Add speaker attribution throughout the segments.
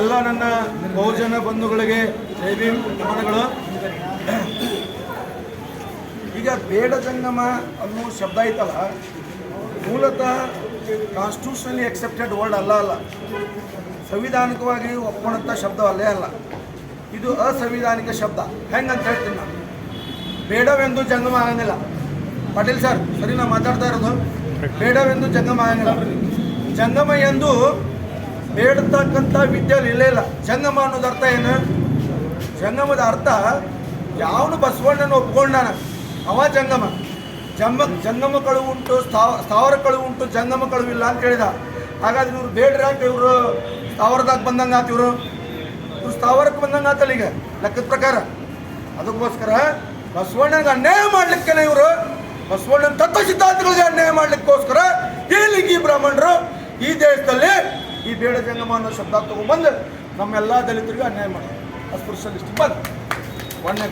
Speaker 1: ಎಲ್ಲ ನನ್ನ ಬಹುಜನ ಬಂಧುಗಳಿಗೆ ಜೈ ಭೀಮ್ ನಮನಗಳು. ಈಗ ಬೇಡ ಜಂಗಮ ಅನ್ನೋ ಶಬ್ದ ಐತಲ್ಲ, ಮೂಲತಃ ಕಾನ್ಸ್ಟಿಟ್ಯೂಷನಲಿ ಎಕ್ಸೆಪ್ಟೆಡ್ ವರ್ಡ್ ಅಲ್ಲ ಅಲ್ಲ. ಸಂವಿಧಾನಿಕವಾಗಿ ಒಪ್ಕೊಂಡಂಥ ಶಬ್ದ ಅಲ್ಲೇ. ಅಲ್ಲ ಇದು ಅಸಂವಿಧಾನಿಕ ಶಬ್ದ. ಹೆಂಗಂತ ಹೇಳ್ತೀನಿ ನಾನು. ಬೇಡವೆಂದು ಜಂಗಮ ಆಗಂಗಿಲ್ಲ. ಪಾಟೀಲ್ ಸರ್, ಸರಿ ನಾವು ಮಾತಾಡ್ತಾ ಇರೋದು. ಬೇಡವೆಂದು ಜಂಗಮ ಆಗಂಗಿಲ್ಲ. ಜಂಗಮ ಎಂದು ಬೇಡತಕ್ಕಂಥ ವಿದ್ಯೆಯಲ್ಲಿ ಇಲ್ಲೇ ಇಲ್ಲ. ಜಂಗಮ ಅನ್ನೋದು ಅರ್ಥ ಏನು? ಜಂಗಮದ ಅರ್ಥ ಯಾವನು ಬಸವಣ್ಣನ ಒಪ್ಕೊಂಡಾನ? ಅವ ಜಂಗಮ. ಜಂಬ ಕಳುವು ಉಂಟು ಸ್ಥಾವ ಸ್ಥಾವರ ಕಳುವು ಉಂಟು ಜಂಗಮ ಇಲ್ಲ ಅಂತ ಹೇಳಿದ. ಹಾಗಾದ್ರೆ ಇವ್ರು ಬೇಡ್ರಿ ಯಾಕೆ ಇವರು ಸ್ಥಾವರದಾಗ ಬಂದಂಗೆ ಆತ ಇವರು? ಇವ್ರು ಸ್ಥಾವರಕ್ಕೆ ಬಂದಂಗೆ ಆತಲ್ಲ ಈಗ, ಲೆಕ್ಕದ ಪ್ರಕಾರ. ಅದಕ್ಕೋಸ್ಕರ ಬಸವಣ್ಣನಿಗೆ ಅನ್ಯಾಯ ಮಾಡ್ಲಿಕ್ಕೆ ಇವರು. ಬಸವಣ್ಣನ ತತ್ವ ಸಿದ್ಧಾಂತಗಳಿಗೆ ಅನ್ಯಾಯ ಮಾಡ್ಲಿಕ್ಕೋಸ್ಕರ ಈ ಲಿಂಗಿ ಬ್ರಾಹ್ಮಣರು ಈ ದೇಶದಲ್ಲಿ ಈ ಬೇಡ ಜಂಗಮ ಅನ್ನೋ ಶಬ್ದ ತಗೊಂಡ್ಬಂದು ನಮ್ಮೆಲ್ಲ ದಲಿತರಿಗೂ ಅನ್ಯಾಯ ಮಾಡೋದು. ಅಸ್ಪೃಶ್ಯ ಲಿಸ್ಟ್ ಬಂದು. ಒಂದನೇ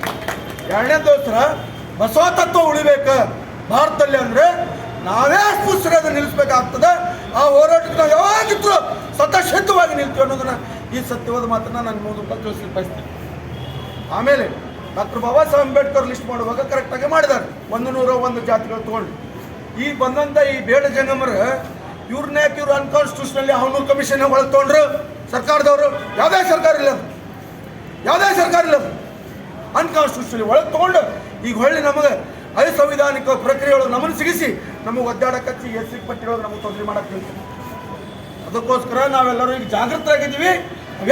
Speaker 1: ಎರಡನೇ ದೋಸ್ತರ ಬಸವ ತತ್ವ ಉಳಿಬೇಕು ಭಾರತದಲ್ಲಿ ಅಂದ್ರೆ ನಾವೇ ಅಸ್ಪೃಶ್ಯರಾದ ನಿಲ್ಲಿಸ್ಬೇಕಾಗ್ತದೆ. ಆ ಹೋರಾಟಕ್ಕೆ ನಾವು ಯಾವಾಗಿದ್ರು ಸತಶಿದ್ಧವಾಗಿ ನಿಲ್ತೀವಿ ಅನ್ನೋದನ್ನ ಈ ಸತ್ಯವಾದ ಮಾತನ್ನ ನಾನು ಮೂರು ತಿಳಿಸ್ಲಿಕ್ಕೆ ಬಯಸ್ತೀನಿ. ಆಮೇಲೆ ಡಾಕ್ಟರ್ ಬಾಬಾ ಸಾಹೇಬ್ ಅಂಬೇಡ್ಕರ್ ಲಿಸ್ಟ್ ಮಾಡುವಾಗ ಕರೆಕ್ಟಾಗಿ ಮಾಡಿದ್ದಾರೆ. ಒಂದು ನೂರ ಒಂದು ಜಾತಿಗಳು ತಗೊಂಡು ಈ ಬಂದಂಥ ಈ ಬೇಡ ಜಂಗಮರ ಇವ್ರನ್ನ ಇವ್ರು ಅನ್ಕಾನ್ಸ್ಟಿಟ್ಯೂಷನಲ್ಲಿ ಅವನು ಕಮಿಷನ್ ಒಳಗೆ ತೊಗೊಂಡ್ರು ಸರ್ಕಾರದವರು ಯಾವುದೇ ಸರ್ಕಾರ ಇಲ್ಲ. ಯಾವುದೇ ಸರ್ಕಾರ ಇಲ್ಲ. ಅನ್ಕಾನ್ಸ್ಟಿಟ್ಯೂಷನಲ್ಲಿ ಅನ್ಕಾನ್ಸ್ಟಿಟ್ಯೂಷನಲಿ ಒಳಗೆ ತೊಗೊಂಡು ಈಗ ಹೊಳ್ಳಿ ನಮಗೆ ಅಸಂವಿಧಾನಿಕ ಪ್ರಕ್ರಿಯೆಗಳು ನಮ್ಮನ್ನು ಸಿಗಿಸಿ ನಮಗೆ ಒದ್ದಾಡಕಚ್ಚಿ ಎಸ್ ಸಿ ಪಟ್ಟಿಗಳು ನಮಗೆ ತೊಂದರೆ ಮಾಡಕ್ಕೆ. ಅದಕ್ಕೋಸ್ಕರ ನಾವೆಲ್ಲರೂ ಈಗ ಜಾಗೃತರಾಗಿದ್ದೀವಿ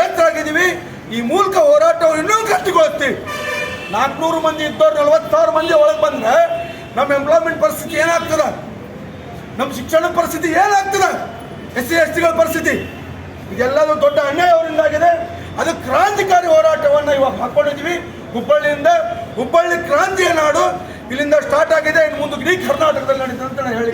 Speaker 1: ಎತ್ತರಾಗಿದ್ದೀವಿ ಈ ಮೂಲಕ ಹೋರಾಟವನ್ನು ಇನ್ನೂ ಕಟ್ಟಿಗೊಳ್ತೀವಿ ನಾಲ್ಕುನೂರು ಮಂದಿ ಇದ್ದವ್ರು ನಲ್ವತ್ತು ಸಾವಿರ ಮಂದಿ ಒಳಗೆ ಬಂದ್ರೆ ನಮ್ಮ ಎಂಪ್ಲಾಯ್ಮೆಂಟ್ ಪರಿಸ್ಥಿತಿ ಏನಾಗ್ತದೆ? ನಮ್ಮ ಶಿಕ್ಷಣ ಪರಿಸ್ಥಿತಿ ಏನಾಗ್ತದೆ? ಎಸ್ ಸಿ ಎಸ್ ಟಿಗಳ ಪರಿಸ್ಥಿತಿ. ಇದೆಲ್ಲದೂ ದೊಡ್ಡ ಅನ್ಯಾಯ ಅವರಿಂದಾಗಿದೆ ಅದು ಕ್ರಾಂತಿಕಾರಿ ಹೋರಾಟವನ್ನು ಇವಾಗ ಹಾಕೊಂಡಿದ್ದೀವಿ. ಹುಬ್ಬಳ್ಳಿಯಿಂದ ಹುಬ್ಬಳ್ಳಿ ಕ್ರಾಂತಿಯ ನಾಡು ಇಲ್ಲಿಂದ ಸ್ಟಾರ್ಟ್ ಆಗಿದೆ. ಇನ್ನು ಮುಂದೆ ಇಡೀ ಕರ್ನಾಟಕದಲ್ಲಿ ನಡೀತದೆ ಅಂತ ನಾನು ಹೇಳಿ